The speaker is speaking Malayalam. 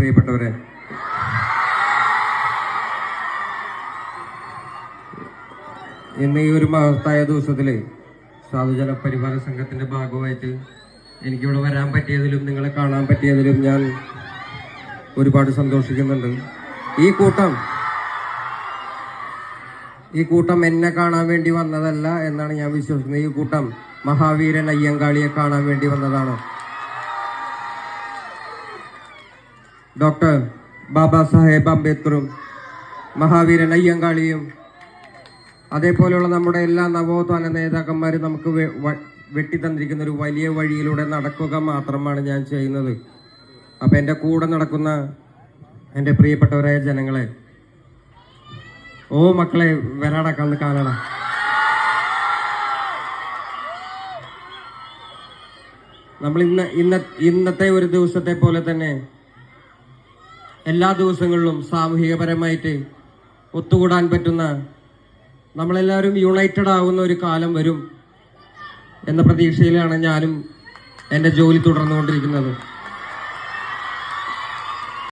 പ്രിയപ്പെട്ടവരെ. ഇന്ന് ഈ ഒരു മഹത്തായ ദിവസത്തിൽ സാധുജന പരിപാല സംഘത്തിന്റെ ഭാഗമായിട്ട് എനിക്കിവിടെ വരാൻ പറ്റിയതിലും നിങ്ങളെ കാണാൻ പറ്റിയതിലും ഞാൻ ഒരുപാട് സന്തോഷിക്കുന്നുണ്ട്. ഈ കൂട്ടം ഈ കൂട്ടം എന്നെ കാണാൻ വേണ്ടി വന്നതല്ല എന്നാണ് ഞാൻ വിശ്വസിക്കുന്നത്. ഈ കൂട്ടം മഹാവീരൻ അയ്യങ്കാളിയെ കാണാൻ വേണ്ടി വന്നതാണ്. ഡോക്ടർ ബാബാ സാഹേബ് അംബേദ്കറും മഹാവീരൻ അയ്യങ്കാളിയും അതേപോലെയുള്ള നമ്മുടെ എല്ലാ നവോത്ഥാന നേതാക്കന്മാരും നമുക്ക് വെട്ടിത്തന്നിരിക്കുന്ന ഒരു വലിയ വഴിയിലൂടെ നടക്കുക മാത്രമാണ് ഞാൻ ചെയ്യുന്നത്. അപ്പം എന്റെ കൂടെ നടക്കുന്ന എന്റെ പ്രിയപ്പെട്ടവരായ ജനങ്ങളെ ഓ മക്കളെ വരാടക്കാന്ന് കാണണം നമ്മൾ ഇന്ന് ഇന്ന ഇന്നത്തെ ഒരു ദിവസത്തെ പോലെ തന്നെ എല്ലാ ദിവസങ്ങളിലും സാമൂഹികപരമായിട്ട് ഒത്തുകൂടാൻ പറ്റുന്ന നമ്മളെല്ലാവരും യുണൈറ്റഡ് ആവുന്ന ഒരു കാലം വരും എന്ന പ്രതീക്ഷയിലാണ് ഞാനും എന്റെ ജോലി തുടർന്നുകൊണ്ടിരിക്കുന്നത്.